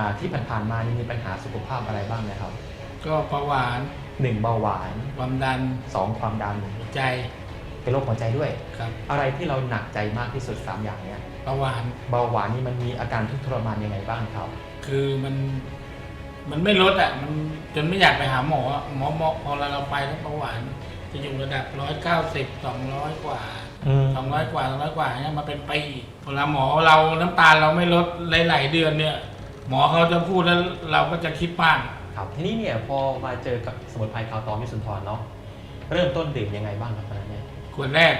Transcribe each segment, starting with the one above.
อ่าที่ผ่านๆมานี่มีปัญหาสุขภาพอะไรบ้างนะครับก็เบาหวานหนึ่งเบาหวานความดันสองความดันหัวใจเป็นโรคหัวใจด้วย ครับอะไรที่เราหนักใจมากที่สุด3อย่างเนี้ยเบาหวานเบาหวานนี่มันมีอาการทุกข์ทรมานยังไงบ้างครับ คือมันมันไม่ลดอะมันจนไม่อยากไปหาหมออะหมอหมอพอเราเราไปแล้วเบาหวาน จะอยู่ระดับร้อยเก้าสิบสองร้อยกว่าอืมสองร้อยกว่าสองร้อยกว่าเนี่ยมาเป็นปีเวลาหมอเราน้ำตาลเราไม่ลดหลายๆเดือนเนี่ย หมอเขาจะพูดแล้วเราก็จะคิดบ้าง ครับทีนี้เนี่ยพอมาเจอกับสมุนไพรคาวตองมิสุนทรเนาะเริ่มต้นดื่มยังไงบ้างครับตอนนั้นเนี่ยขวดแรก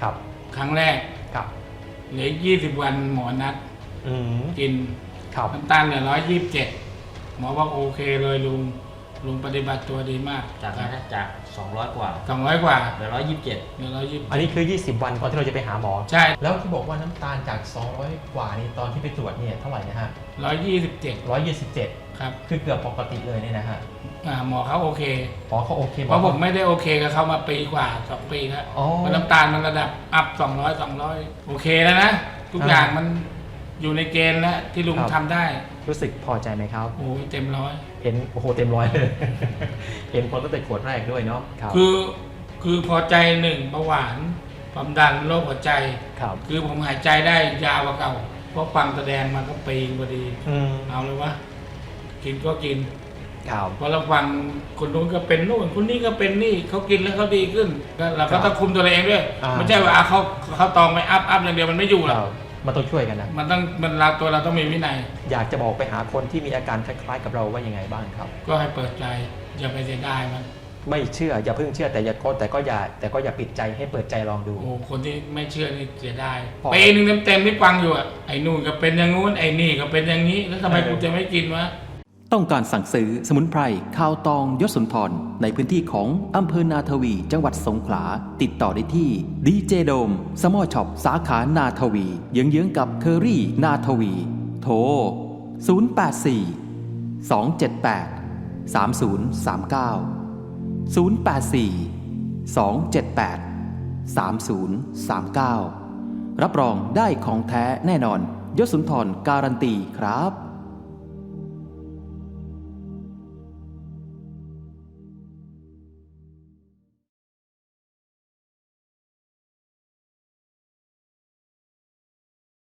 ครับครั้งแรกครับเหลือยี่สิบวันหมอนัดอืมกินครับน้ำตาลเหลือร้อยยี่สิบเจ็ดหมอบอกโอเคเลยลุง ลุงปฏิบัติตัวดีมากจากนั้นนะจาก 200 กว่าสองร้อยกว่าเหลือ127เหลือร้อยยี่สิบอันนี้คือ 20 วันก่อนที่เราจะไปหาหมอ ใช่แล้วที่บอกว่าน้ำตาลจาก 200 กว่านี่ตอนที่ไปตรวจเนี่ยเท่าไหร่นะฮะร้อยยี่สิบเจ็ด127 ครับคือเกือบปกติเลยเนี่ยนะฮะอ่าหมอเขาโอเค หมอเขาโอเคเพราะผมไม่ได้โอเคกับเขามาปีกว่าสองปีแล้วอ๋อเพราะน้ำตาลมันระดับอัพสองร้อยสองร้อยโอเคแล้วนะ ทุกอ่าอย่างมัน อยู่ในเกณฑ์แล้วที่ลุงครับ ทำได้รู้สึกพอใจไหมครับ โอ้ยเต็มร้อย เห็นโอ้โหเต็มร้อยเลย เห็นผลตั้งแต่ขวดแรกด้วยเนาะครับคือคือพอใจหนึ่งเบาหวานความดันโรคหัวใจ ครับคือผมหายใจได้ยาวกว่าเก่า เพราะฟังแสดงมาก็ปีพอดี อืมเอาเลยวะกินก็กิน ครับพอเราฟังคนนู้นก็เป็นนู่นคนนี้ก็เป็นนี่เขากินแล้วเขาดีขึ้นก็เราครัก็บต้องคุมตัวเองด้วยอ่าไม่ใช่ว่าเอาเขาเขาตองไปอัพอัพอย่างเดียวมันไม่อยู่หรอกเรา มันต้องช่วยกันนะ มันต้องมันเราตัวเราต้องมีวินัย อยากจะบอกไปหาคนที่มีอาการคล้ายๆ กับเราว่ายังไงบ้างครับ ก็ให้เปิดใจอย่าไปเสียดายมัน ไม่เชื่ออย่าเพิ่งเชื่อแต่อย่าก็แต่ก็อย่าแต่ก็อย่าปิดใจให้เปิดใจลองดู โอ้คนที่ไม่เชื่อนี่เสียดายพอ ปีหนึ่งเต็มๆที่ฟังอยู่อะไอ้นู่นก็เป็นอย่างงู้นไอ้นี่ก็เป็นอย่างนี้แล้วทำไมเออกูจะไม่กินวะ ต้องการสั่งซื้อสมุนไพรข้าวตองยศสุนทรในพื้นที่ของอำเภอนาทวี จังหวัดสงขลา ติดต่อได้ที่ดีเจโดมสมอช็อปสาขานาทวี เยื้องๆกับเคอรี่นาทวี โทร 084 278 3039 084 278 3039 รับรองได้ของแท้แน่นอนยศสุนทรการันตีครับ